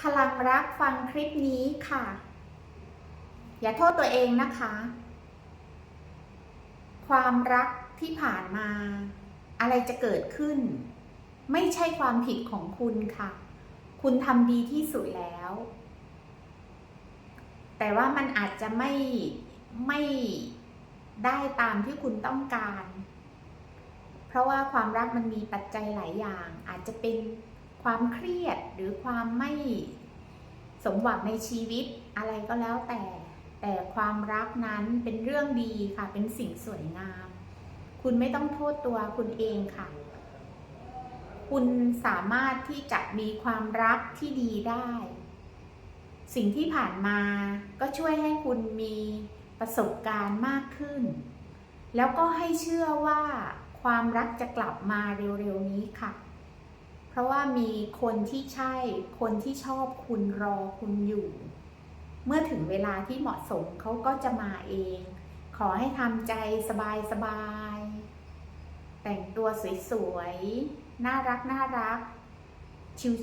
พลังรักฟังคลิปนี้ค่ะ อย่าโทษตัวเองนะคะ ความรักที่ผ่านมา อะไรจะเกิดขึ้น ไม่ใช่ความผิดของคุณค่ะ คุณทำดีที่สุดแล้ว แต่ว่ามันอาจจะไม่ไม่ได้ตามที่คุณต้องการ เพราะว่าความรักมันมีปัจจัยหลายอย่าง อาจจะเป็น ความเครียดหรือความไม่สมหวังในชีวิตอะไรก็แล้วแต่ แต่ความรักนั้นเป็นเรื่องดีค่ะ เป็นสิ่งสวยงาม คุณไม่ต้องโทษตัวคุณเองค่ะ คุณสามารถที่จะมีความรักที่ดีได้ สิ่งที่ผ่านมาก็ช่วยให้คุณมีประสบการณ์มากขึ้น แล้วก็ให้เชื่อว่าความรักจะกลับมาเร็วๆนี้ค่ะ ราะว่ามีคนที่ใช่ คนที่ชอบคุณรอคุณอยู่ เมื่อถึงเวลาที่เหมาะสมเขาก็จะมาเอง ขอให้ทำใจสบายๆแต่งตัวสวยๆ น่ารักน่ารัก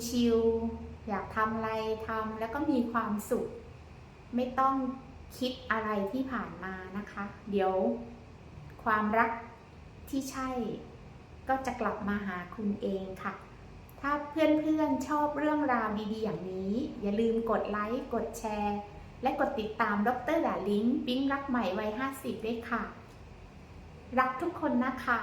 ชิวๆ อยากทำอะไรทำแล้วก็มีความสุข ไม่ต้องคิดอะไรที่ผ่านมานะคะ เดี๋ยวความรักที่ใช่ ก็จะกลับมาหาคุณเองค่ะ ถ้าเพื่อนๆชอบเรื่องราวดีๆ อย่างนี้ อย่าลืมกดไลค์ กดแชร์ และกดติดตามดรดาลิงปิ๊งรักใหม่วัย 50 ด้วยค่ะ รักทุกคนนะคะ